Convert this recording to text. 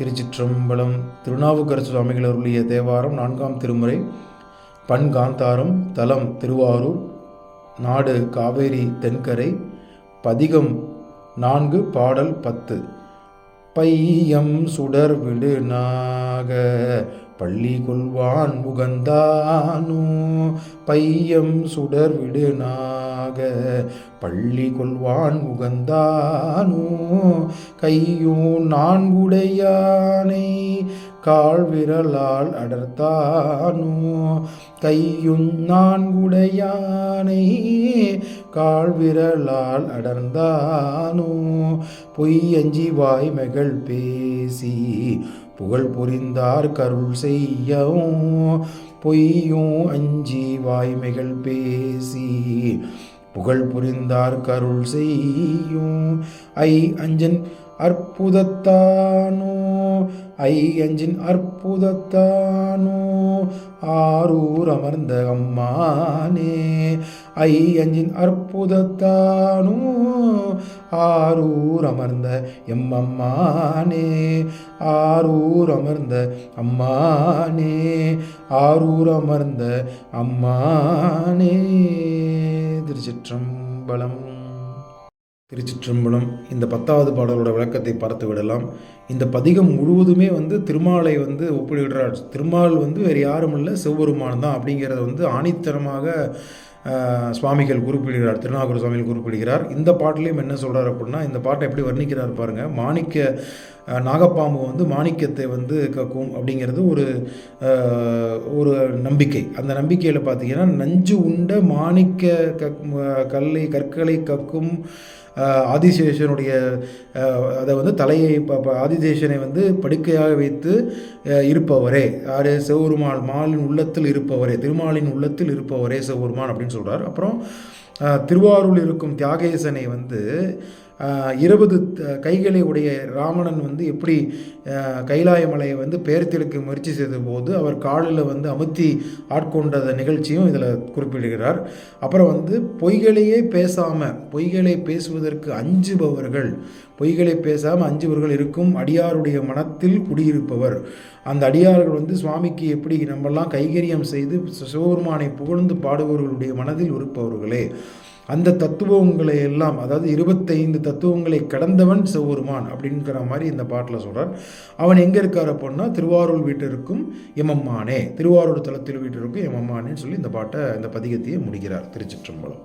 திருச்சிற்றம்பலம் திருநாவுக்கரசு சுவாமிகள் அருளிய தேவாரம் நான்காம் திருமுறை பண்காந்தாரம் தலம் திருவாரூர் நாடு காவேரி தென்கரை பதிகம் நான்கு பாடல் பத்து. பையம் சுடர் விடு நாக பள்ளி கொள்வான் முகந்தானோ பையம் சுடர் விடு நாக பள்ளி கொள்வான் உகந்தானோ? கையோ நான்குடையானை கால் விரலால் அடர்த்தானோ? கையும் நான்குடையானை கால் விரலால் அடர்ந்தானோ? பொய்யஞ்சி வாய்மைகள் பேசி புகழ் புரிந்தார் கருள் செய்யவும். பொய்யும் அஞ்சி வாய்மைகள் பேசி புகழ் புரிந்தார் கருள் செய்யும். ஐ அஞ்சன் அற்புதத்தானோ ஐ அஞ்சின் அற்புதத்தானோ ஆரூர் அமர்ந்த அம்மானே. ஐ அஞ்சின் அற்புதத்தானோ ஆரூர் அமர்ந்த எம்மம்மானே ஆரூர் அமர்ந்த அம்மானே ஆரூர் அமர்ந்த அம்மானே. திருச்சிற்றம்பலம். திருச்சிற்றம்பலம் இந்த பத்தாவது பாடலோட விளக்கத்தை பார்த்து விடலாம். இந்த பதிகம் முழுவதுமே வந்து திருமாலை வந்து ஒப்பிடுகிறார். திருமால் வந்து வேறு யாரும் இல்லை சிவபெருமான் தான் அப்படிங்கிறத வந்து ஆணித்தனமாக சுவாமிகள் குறிப்பிடுகிறார். திருநாகூர் சுவாமிகள் குறிப்பிடுகிறார். இந்த பாட்டிலையும் என்ன சொல்கிறார் அப்படின்னா இந்த பாட்டை எப்படி வர்ணிக்கிறார் பாருங்கள் மாணிக்க நாகப்பாம்பு வந்து மாணிக்கத்தை வந்து கக்கும் அப்படிங்கிறது ஒரு ஒரு நம்பிக்கை. அந்த நம்பிக்கையில் பார்த்தீங்கன்னா நஞ்சு உண்ட மாணிக்க கக் கல்லை கற்களை கக்கும் ஆதிசேஷனுடைய அதை வந்து தலையை ப- ஆதிசேஷனை வந்து படுக்கையாக வைத்து இருப்பவரே. யார் செவருமான் மாலின் உள்ளத்தில் இருப்பவரே. திருமாலின் உள்ளத்தில் இருப்பவரே செவருமான் அப்படின்னு சொல்கிறார் அப்புறம் திருவாரூரில் இருக்கும் தியாகேசனை வந்து இருபது த- கைகளை உடைய ராவணன் வந்து எப்படி கைலாய மலையை வந்து பெயர்த்தெடுக்க முயற்சி செய்த போது அவர் காலில் வந்து அமுத்தி ஆட்கொண்ட நிகழ்ச்சியும் இதில் குறிப்பிடுகிறார். அப்புறம் வந்து பொய்களையே பேசாமல் பொய்களை பேசுவதற்கு அஞ்சுபவர்கள் பொய்களை பேசாமல் அஞ்சுபவர்கள் இருக்கும் அடியாருடைய மனத்தில் குடியிருப்பவர். அந்த அடியார்கள் வந்து சுவாமிக்கு எப்படி நம்மெல்லாம் கைகரியம் செய்து சிவபெருமானை புகழ்ந்து பாடுபவர்களுடைய மனதில் இருப்பவர்களே. அந்த தத்துவங்களை எல்லாம் அதாவது இருபத்தைந்து தத்துவங்களை கடந்தவன் சிவபெருமான் அப்படிங்கிற மாதிரி இந்த பாட்டில் சொல்கிறார் அவன் எங்கே இருக்கார் அப்படின்னா திருவாரூர் வீட்டிற்கும் எமம்மானே திருவாரூர் தலத்தில் வீட்டிற்கும் எமம்மானேன்னு சொல்லி இந்த பாட்டை இந்த பதிகத்தையே முடிக்கிறார் திருச்சிற்றம்பலம்.